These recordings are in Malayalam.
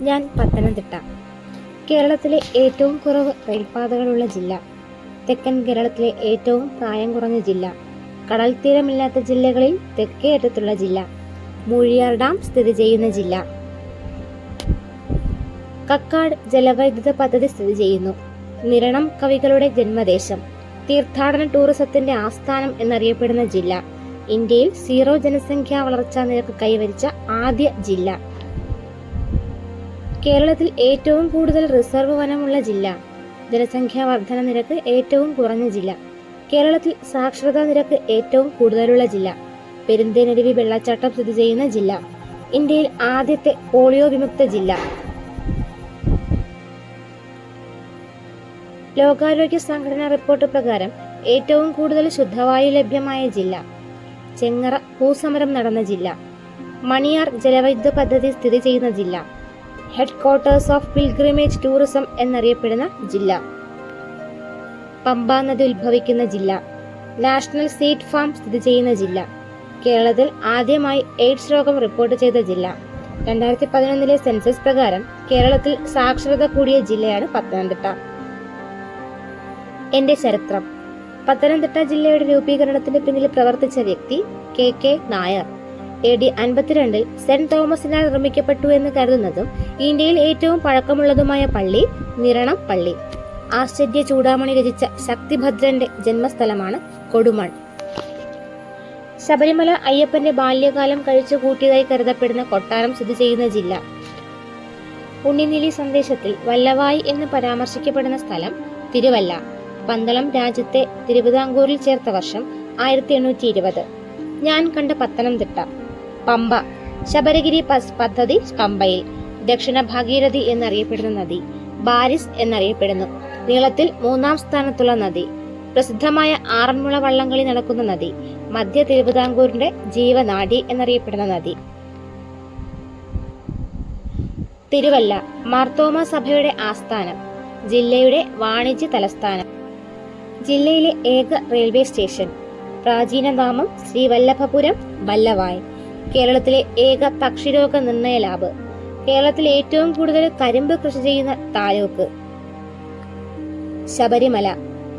ഞാൻ പത്തനംതിട്ട. കേരളത്തിലെ ഏറ്റവും കുറവ് റെയിൽപാതകളുള്ള ജില്ല. തെക്കൻ കേരളത്തിലെ ഏറ്റവും പ്രായം കുറഞ്ഞ ജില്ല. കടൽ തീരമില്ലാത്ത ജില്ലകളിൽ തെക്കേ അറ്റത്തുള്ള ജില്ല. മൂഴിയാർ ഡാം സ്ഥിതി ചെയ്യുന്ന ജില്ല. കക്കാട് ജലവൈദ്യുത പദ്ധതി സ്ഥിതി ചെയ്യുന്നു. നിരണം കവികളുടെ ജന്മദേശം. തീർത്ഥാടന ടൂറിസത്തിന്റെ ആസ്ഥാനം എന്നറിയപ്പെടുന്ന ജില്ല. ഇന്ത്യയിൽ സീറോ ജനസംഖ്യാ വളർച്ചാ നിരക്ക് കൈവരിച്ച ആദ്യ ജില്ല. കേരളത്തിൽ ഏറ്റവും കൂടുതൽ റിസർവ് വനമുള്ള ജില്ല. ജനസംഖ്യാ വർധന നിരക്ക് ഏറ്റവും കുറഞ്ഞ ജില്ല. കേരളത്തിൽ സാക്ഷരതാ നിരക്ക് ഏറ്റവും കൂടുതലുള്ള ജില്ല. പെരുന്തേനരുവി വെള്ളച്ചാട്ടം സ്ഥിതി ചെയ്യുന്ന ജില്ല. ഇന്ത്യയിൽ ആദ്യത്തെ പോളിയോ വിമുക്ത ജില്ല. ലോകാരോഗ്യ സംഘടനാ റിപ്പോർട്ട് പ്രകാരം ഏറ്റവും കൂടുതൽ ശുദ്ധവായു ലഭ്യമായ ജില്ല. ചെങ്ങറ ഭൂസമരം നടന്ന ജില്ല. മണിയാർ ജലവൈദ്യുത പദ്ധതി സ്ഥിതി ചെയ്യുന്ന ജില്ല. Headquarters of pilgrimage tourism എന്നറിയപ്പെടുന്ന ജില്ല. പമ്പാ നദി ഉത്ഭവിക്കുന്ന ജില്ല. നാഷണൽ സീറ്റ് ഫാം സ്ഥിതി ചെയ്യുന്ന ജില്ല. കേരളത്തിൽ ആദ്യമായി എയ്ഡ്സ് രോഗം റിപ്പോർട്ട് ചെയ്ത ജില്ല. രണ്ടായിരത്തി പതിനൊന്നിലെ സെൻസസ് പ്രകാരം കേരളത്തിൽ സാക്ഷരത കൂടിയ ജില്ലയാണ് പത്തനംതിട്ട. എന്റെ ചരിത്രം. പത്തനംതിട്ട ജില്ലയുടെ രൂപീകരണത്തിന് പിന്നിൽ പ്രവർത്തിച്ച വ്യക്തി K K Nair. A D അൻപത്തിരണ്ടിൽ saint തോമസിനാൽ നിർമ്മിക്കപ്പെട്ടു എന്ന് കരുതുന്നതും ഇന്ത്യയിൽ ഏറ്റവും പഴക്കമുള്ളതുമായ പള്ളി നിരണം പള്ളി. ആശ്ചര്യ ചൂടാമണി രചിച്ച ശക്തിഭദ്രന്റെ ജന്മസ്ഥലമാണ് കൊടുമൺ. ശബരിമല അയ്യപ്പന്റെ ബാല്യകാലം കഴിച്ചു കൂട്ടിയതായി കരുതപ്പെടുന്ന കൊട്ടാരം സ്ഥിതി ചെയ്യുന്ന ജില്ല. ഉണ്ണിനിലി സന്ദേശത്തിൽ വല്ലവായി എന്ന് പരാമർശിക്കപ്പെടുന്ന സ്ഥലം തിരുവല്ല. പന്തളം രാജ്യത്തെ തിരുവിതാംകൂറിൽ ചേർത്ത വർഷം ആയിരത്തി എണ്ണൂറ്റി ഇരുപത്. ഞാൻ കണ്ട പത്തനംതിട്ട. പമ്പ. ശബരഗിരി പദ്ധതി പമ്പയിൽ. ദക്ഷിണ ഭാഗീരഥി എന്നറിയപ്പെടുന്ന നദി. ബാരിസ് എന്നറിയപ്പെടുന്നു. നീളത്തിൽ മൂന്നാം സ്ഥാനത്തുള്ള നദി. പ്രസിദ്ധമായ ആറന്മുള വള്ളംകളി നടക്കുന്ന നദി. മധ്യ തിരുവിതാംകൂറിന്റെ ജീവനാഡി എന്നറിയപ്പെടുന്ന നദി. തിരുവല്ല മാർത്തോമ സഭയുടെ ആസ്ഥാനം. ജില്ലയുടെ വാണിജ്യ തലസ്ഥാനം. ജില്ലയിലെ ഏക റെയിൽവേ സ്റ്റേഷൻ. പ്രാചീന നാമം ശ്രീവല്ലഭപുരം വല്ലവായ്. കേരളത്തിലെ ഏക പക്ഷിരോഗ നിർണയ ലാബ്. കേരളത്തിൽ ഏറ്റവും കൂടുതൽ കരിമ്പ് കൃഷി ചെയ്യുന്ന താലൂക്ക്. ശബരിമല.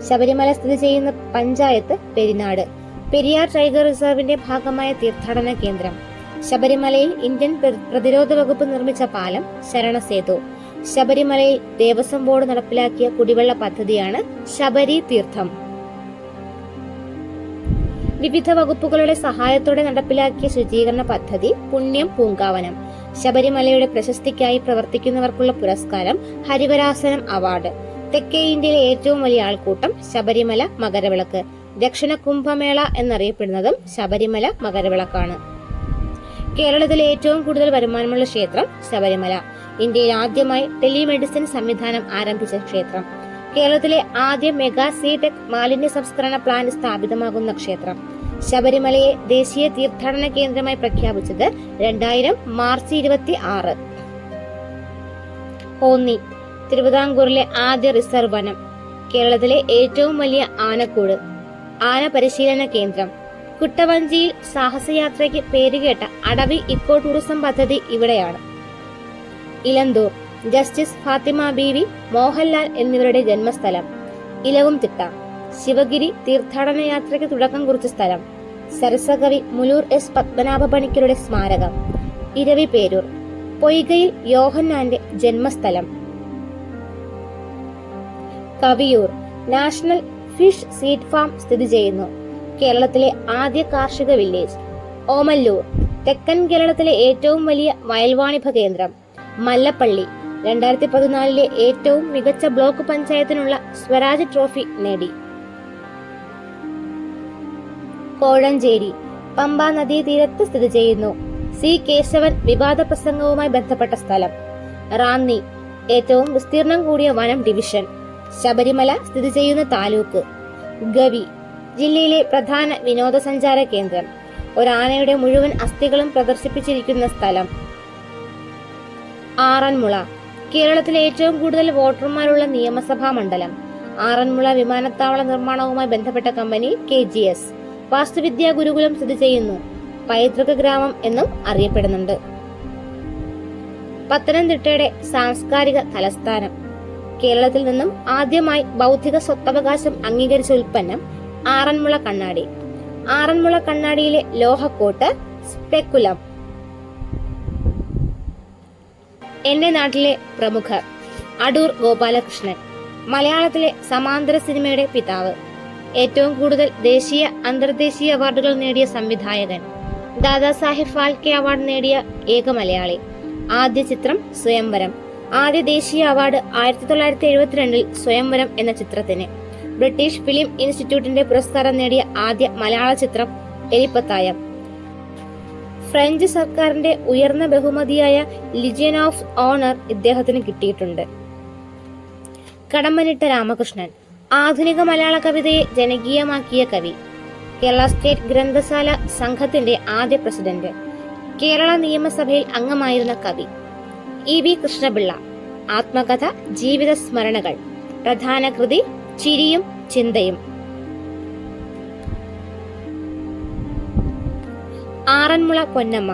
ശബരിമല സ്ഥിതി ചെയ്യുന്ന പഞ്ചായത്ത് പെരിനാട്. പെരിയാർ ടൈഗർ റിസർവിന്റെ ഭാഗമായ തീർത്ഥാടന കേന്ദ്രം. ശബരിമലയിൽ ഇന്ത്യൻ പ്രതിരോധ വകുപ്പ് നിർമ്മിച്ച പാലം ശരണസേതു. ശബരിമലയിൽ ദേവസ്വം ബോർഡ് നടപ്പിലാക്കിയ കുടിവെള്ള പദ്ധതിയാണ് ശബരി തീർത്ഥം. വിവിധ വകുപ്പുകളുടെ സഹായത്തോടെ നടപ്പിലാക്കിയ ശുചീകരണ പദ്ധതി പുണ്യം പൂങ്കാവനം. ശബരിമലയുടെ പ്രശസ്തിക്കായി പ്രവർത്തിക്കുന്നവർക്കുള്ള പുരസ്കാരം ഹരിവരാസനം അവാർഡ്. തെക്കേ ഇന്ത്യയിലെ ഏറ്റവും വലിയ ആൾക്കൂട്ടം ശബരിമല മകരവിളക്ക്. ദക്ഷിണ കുംഭമേള എന്നറിയപ്പെടുന്നതും ശബരിമല മകരവിളക്കാണ്. കേരളത്തിലെ ഏറ്റവും കൂടുതൽ വരുമാനമുള്ള ക്ഷേത്രം ശബരിമല. ഇന്ത്യയിൽ ആദ്യമായി ടെലിമെഡിസിൻ സംവിധാനം ആരംഭിച്ച ക്ഷേത്രം. കേരളത്തിലെ ആദ്യ മെഗാ സീടെക് മാലിന്യ സംസ്കരണ പ്ലാന്റ് സ്ഥാപിതമാകുന്ന ക്ഷേത്രം. ശബരിമലയെ ദേശീയ തീർത്ഥാടന കേന്ദ്രമായി പ്രഖ്യാപിച്ചത് രണ്ടായിരം മാർച്ച് ഇരുപത്തി ആറ് കോന്നി തിരുവിതാംകൂറിലെ ആദ്യ റിസർവ് വനം കേരളത്തിലെ ഏറ്റവും വലിയ ആനക്കൂട് ആന പരിശീലന കേന്ദ്രം. കുട്ടവഞ്ചിയിൽ സാഹസയാത്രയ്ക്ക് പേരുകേട്ട അടവി ഇക്കോ ടൂറിസം പദ്ധതി ഇവിടെയാണ്. ഇലന്തൂർ ജസ്റ്റിസ് ഫാത്തിമ ബീവി മോഹൻലാൽ എന്നിവരുടെ ജന്മസ്ഥലം. ഇലവും തിട്ട. ശിവഗിരി തീർത്ഥാടന യാത്രയ്ക്ക് തുടക്കം കുറിച്ച സ്ഥലം. സരസകവി മുലൂർ എസ് പത്മനാഭ പണിക്കരുടെ സ്മാരകം. ഇരവി പേരൂർ. പൊയ്കയിൽ യോഹന്നാന്റെ ജന്മസ്ഥലം. Kaviyoor. National fish seed farm സ്ഥിതി ചെയ്യുന്നു. കേരളത്തിലെ ആദ്യ കാർഷിക വില്ലേജ്. ഓമല്ലൂർ. തെക്കൻ കേരളത്തിലെ ഏറ്റവും വലിയ വയൽവാണിഭ കേന്ദ്രം. മല്ലപ്പള്ളി. രണ്ടായിരത്തി പതിനാലിലെ ഏറ്റവും മികച്ച ബ്ലോക്ക് പഞ്ചായത്തിനുള്ള സ്വരാജ് ട്രോഫി നേടി. കോഴഞ്ചേരി പമ്പ നദീതീരത്ത് സ്ഥിതി ചെയ്യുന്നു. സി കേശവൻ വിവാദ പ്രസംഗവുമായി ബന്ധപ്പെട്ട സ്ഥലം. റാന്നി ഏറ്റവും വിസ്തീർണം കൂടിയ വനം ഡിവിഷൻ. ശബരിമല സ്ഥിതി ചെയ്യുന്ന താലൂക്ക്. ഗവി ജില്ലയിലെ പ്രധാന വിനോദസഞ്ചാര കേന്ദ്രം. ഒരാനയുടെ മുഴുവൻ അസ്ഥികളും പ്രദർശിപ്പിച്ചിരിക്കുന്ന സ്ഥലം. ആറന്മുള കേരളത്തിലെ ഏറ്റവും കൂടുതൽ വോട്ടർമാരുള്ള നിയമസഭാ മണ്ഡലം. ആറന്മുള വിമാനത്താവള നിർമ്മാണവുമായി ബന്ധപ്പെട്ട കമ്പനി കെ ജി എസ്. വാസ്തുവിദ്യാ ഗുരുകുലം സ്ഥിതി ചെയ്യുന്നു. പൈതൃക ഗ്രാമം എന്നും അറിയപ്പെടുന്നുണ്ട്. പത്തനംതിട്ടയുടെ സാംസ്കാരിക തലസ്ഥാനം. കേരളത്തിൽ നിന്നും ആദ്യമായി ബൗദ്ധിക സ്വത്തവകാശം അംഗീകരിച്ച ഉൽപ്പന്നം ആറന്മുള കണ്ണാടി. ആറന്മുള കണ്ണാടിയിലെ ലോഹക്കോട്ട് സ്പെക്കുലം. എന്റെ നാട്ടിലെ പ്രമുഖർ അടൂർ ഗോപാലകൃഷ്ണൻ മലയാളത്തിലെ സമാന്തര സിനിമയുടെ പിതാവ് ഏറ്റവും കൂടുതൽ ദേശീയ അന്തർദേശീയ അവാർഡുകൾ നേടിയ സംവിധായകൻ ദാദാസാഹിബ് ഫാൽക്കെ അവാർഡ് നേടിയ ഏക മലയാളി ആദ്യ ചിത്രം സ്വയംവരം ആദ്യ ദേശീയ അവാർഡ് ആയിരത്തി തൊള്ളായിരത്തി എഴുപത്തിരണ്ടിൽ സ്വയംവരം എന്ന ചിത്രത്തിന് ബ്രിട്ടീഷ് ഫിലിം ഇൻസ്റ്റിറ്റ്യൂട്ടിന്റെ പുരസ്കാരം നേടിയ ആദ്യ മലയാള ചിത്രം എലിപ്പത്തായം ഫ്രഞ്ച് സർക്കാരിന്റെ ഉയർന്ന ബഹുമതിയായ ലിജിയൻ ഓഫ് ഓണർ ഇദ്ദേഹത്തിന് കിട്ടിയിട്ടുണ്ട്. കടമ്പനിട്ട രാമകൃഷ്ണൻ ആധുനിക മലയാള കവിതയെ ജനകീയമാക്കിയ കവി കേരള സ്റ്റേറ്റ് ഗ്രന്ഥശാല സംഘത്തിന്റെ ആദ്യ പ്രസിഡന്റ് കേരള നിയമസഭയിൽ അംഗമായിരുന്ന കവി ഇ വി കൃഷ്ണപിള്ള ആത്മകഥ ജീവിത സ്മരണകൾ പ്രധാന കൃതി ചിരിയും ചിന്തയും. Aranmula Ponnamma.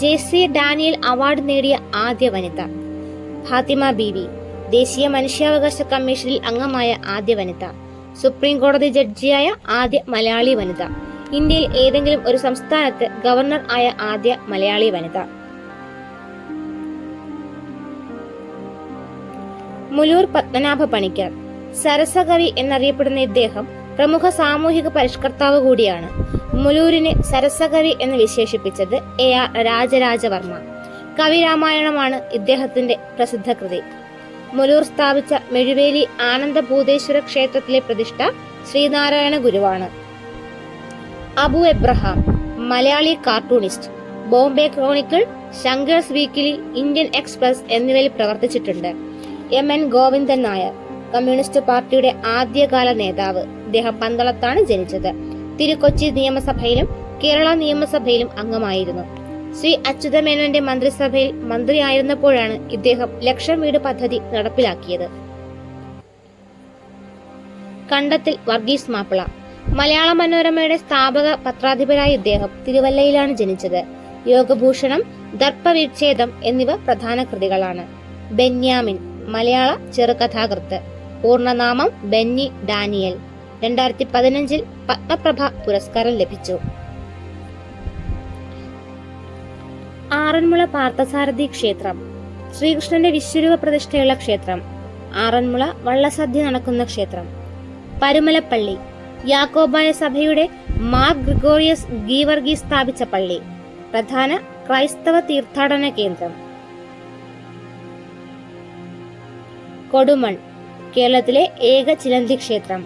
J C Daniel award നേടിയ ആദ്യ വനിത. ഫാത്തിമ ബീവി ദേശീയ മനുഷ്യാവകാശ കമ്മീഷനിൽ അംഗമായ ആദ്യ വനിത. സുപ്രീം കോടതി ജഡ്ജിയായ ആദ്യ മലയാളി വനിത. ഇന്ത്യയിൽ ഏതെങ്കിലും ഒരു സംസ്ഥാനത്ത് ഗവർണർ ആയ ആദ്യ മലയാളി വനിത. മുലൂർ പത്മനാഭ പണിക്കർ. സരസകവി എന്നറിയപ്പെടുന്ന ഇദ്ദേഹം പ്രമുഖ സാമൂഹിക പരിഷ്കർത്താവ് കൂടിയാണ്. മുലൂരിനെ സരസകവി എന്ന് വിശേഷിപ്പിച്ചത് എ ആർ രാജരാജവർമ്മ. കവിരാമായണമാണ് ഇദ്ദേഹത്തിന്റെ പ്രസിദ്ധ കൃതി മുലൂർ സ്ഥാപിച്ച മെഴുവേലി ആനന്ദഭൂതേശ്വര ക്ഷേത്രത്തിലെ പ്രതിഷ്ഠ ശ്രീനാരായണ ഗുരുവാണ്. Abu Abraham Malayali cartoonist Bombay Chronicle Shankar's Weekly Indian Express എന്നിവയിൽ പ്രവർത്തിച്ചിട്ടുണ്ട്. M N Govindan Nair communist പാർട്ടിയുടെ ആദ്യകാല നേതാവ്. ഇദ്ദേഹം പന്തളത്താണ് ജനിച്ചത്. തിരുക്കൊച്ചി നിയമസഭയിലും കേരള നിയമസഭയിലും അംഗമായിരുന്നു. ശ്രീ അച്യുതമേനോന്റെ മന്ത്രിസഭയിൽ മന്ത്രിയായിരുന്നപ്പോഴാണ് ഇദ്ദേഹം ലക്ഷം വീട് പദ്ധതി നടപ്പിലാക്കിയത്. കണ്ടത്തിൽ വർഗീസ് മാപ്പിള. മലയാള മനോരമയുടെ സ്ഥാപക പത്രാധിപരായ ഇദ്ദേഹം തിരുവല്ലയിലാണ് ജനിച്ചത്. യോഗഭൂഷണം ദർപ്പവിച്ഛേദം എന്നിവ പ്രധാന കൃതികളാണ്. ബെന്യാമിൻ മലയാള ചെറുകഥാകൃത്ത്. പൂർണനാമം ബെന്നി ഡാനിയൽ. രണ്ടായിരത്തി പതിനഞ്ചിൽ പത്മപ്രഭ പുരസ്കാരം ലഭിച്ചു. ആറന്മുള പാർത്ഥസാരഥി ക്ഷേത്രം. ശ്രീകൃഷ്ണന്റെ വിശ്വരൂപ പ്രതിഷ്ഠയുള്ള ക്ഷേത്രം. ആറന്മുള വള്ളസദ്യ നടക്കുന്ന ക്ഷേത്രം. പരുമലപ്പള്ളി. യാക്കോബായ സഭയുടെ മാർ ഗ്രിഗോറിയസ് ഗീവർഗി സ്ഥാപിച്ച പള്ളി. പ്രധാന ക്രൈസ്തവ തീർത്ഥാടന കേന്ദ്രം. കൊടുമൺ. കേരളത്തിലെ ഏക ചിലന്തി ക്ഷേത്രം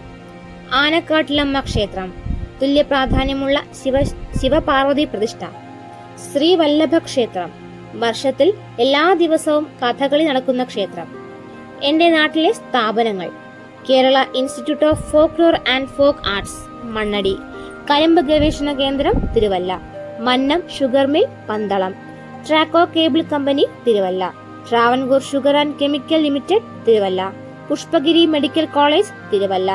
ആനക്കാട്ടിലമ്മ ക്ഷേത്രം തുല്യ പ്രാധാന്യമുള്ള ശിവ ശിവപാർവതി പ്രതിഷ്ഠ ശ്രീവല്ലഭ ക്ഷേത്രം വർഷത്തിൽ എല്ലാ ദിവസവും കഥകളി നടക്കുന്ന ക്ഷേത്രം. എന്റെ നാട്ടിലെ സ്ഥാപനങ്ങൾ Kerala Institute of Folklore and Folk Arts Mannady കരിമ്പ് ഗവേഷണ കേന്ദ്രം Thiruvalla Mannam Sugar Mill Pandalam Traco Cable company Thiruvalla Travancore Sugar and Chemical Limited Thiruvalla. Pushpagiri Medical College Thiruvalla.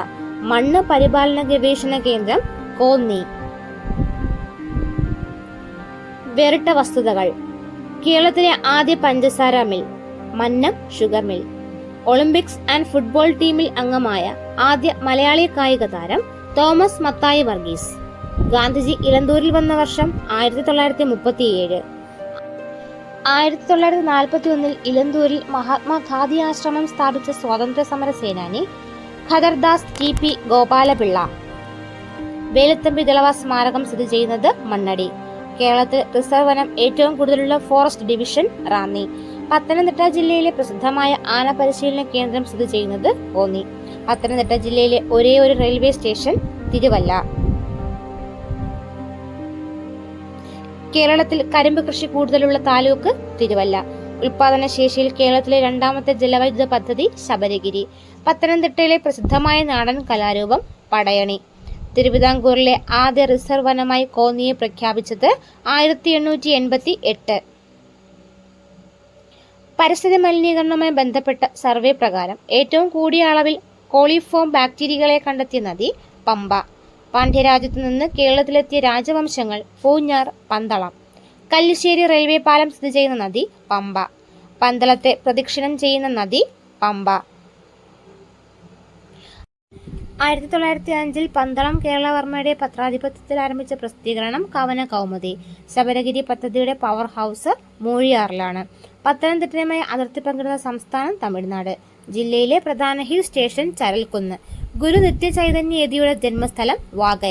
മണ്ണ് പരിപാലന ഗവേഷണ കേന്ദ്രം കോന്നി. വേറിട്ട വസ്തുതകൾ. കേരളത്തിലെ ആദ്യ പഞ്ചസാര mill Mannam sugar mill. Olympics and football ടീമിൽ അംഗമായ ആദ്യ മലയാളി കായിക താരം തോമസ് മത്തായി വർഗീസ്. ഗാന്ധിജി ഇലന്തൂരിൽ വന്ന വർഷം ആയിരത്തി തൊള്ളായിരത്തി മുപ്പത്തിയേഴ്. ആയിരത്തി തൊള്ളായിരത്തി നാൽപ്പത്തി ഒന്നിൽ ഇലന്തൂരിൽ മഹാത്മാഗാന്ധി ആശ്രമം സ്ഥാപിച്ച സ്വാതന്ത്ര്യ സമര സേനാനി ഖദർദാസ് ടി പി ഗോപാലപിള്ള. വേലത്തമ്പി ദളവ സ്മാരകം സ്ഥിതി ചെയ്യുന്നത് മണ്ണടി. കേരളത്തിൽ റിസർവ് വനം ഏറ്റവും കൂടുതലുള്ള ഫോറസ്റ്റ് ഡിവിഷൻ റാന്നി. പത്തനംതിട്ട ജില്ലയിലെ പ്രസിദ്ധമായ ആന പരിശീലന കേന്ദ്രം സ്ഥിതി ചെയ്യുന്നത് കോന്നി. പത്തനംതിട്ട ജില്ലയിലെ ഒരേ ഒരു റെയിൽവേ സ്റ്റേഷൻ തിരുവല്ല. കേരളത്തിൽ കരിമ്പ് കൃഷി കൂടുതലുള്ള താലൂക്ക് തിരുവല്ല. ഉൽപാദന ശേഷിയിൽ കേരളത്തിലെ രണ്ടാമത്തെ ജലവൈദ്യുത പദ്ധതി ശബരിഗിരി. പത്തനംതിട്ടയിലെ പ്രസിദ്ധമായ നാടൻ കലാരൂപം പടയണി. തിരുവിതാംകൂറിലെ ആദ്യ റിസർവ് വനമായി കോന്നിയെ പ്രഖ്യാപിച്ചത് ആയിരത്തി എണ്ണൂറ്റി എൺപത്തി എട്ട് പരിസ്ഥിതി മലിനീകരണവുമായി ബന്ധപ്പെട്ട സർവേ പ്രകാരം ഏറ്റവും കൂടിയ അളവിൽ കോളിഫോം ബാക്ടീരിയകളെ കണ്ടെത്തിയ നദി പമ്പ. പാണ്ഡ്യരാജ്യത്തു നിന്ന് കേരളത്തിലെത്തിയ രാജവംശങ്ങൾ പൂഞ്ഞാർ പന്തളം. കല്ലിശ്ശേരി റെയിൽവേ പാലം സ്ഥിതി ചെയ്യുന്ന നദി പമ്പ. പന്തളത്തെ പ്രദക്ഷിണം ചെയ്യുന്ന നദി പമ്പ. ആയിരത്തി തൊള്ളായിരത്തി അഞ്ചിൽ പന്തളം കേരളവർമ്മയുടെ പത്രാധിപത്യത്തിൽ ആരംഭിച്ച പ്രസിദ്ധീകരണം കവന കൗമുദി ശബരഗിരി പദ്ധതിയുടെ പവർ ഹൗസ് മൂഴിയാറിലാണ്. പത്തനംതിട്ടയുമായി അതിർത്തി പങ്കിടുന്ന സംസ്ഥാനം തമിഴ്നാട്. ജില്ലയിലെ പ്രധാന ഹിൽ സ്റ്റേഷൻ ചരൽക്കുന്ന്. ഗുരു നിത്യചൈതന്യ യതിയുടെ ജന്മസ്ഥലം വാഗയ.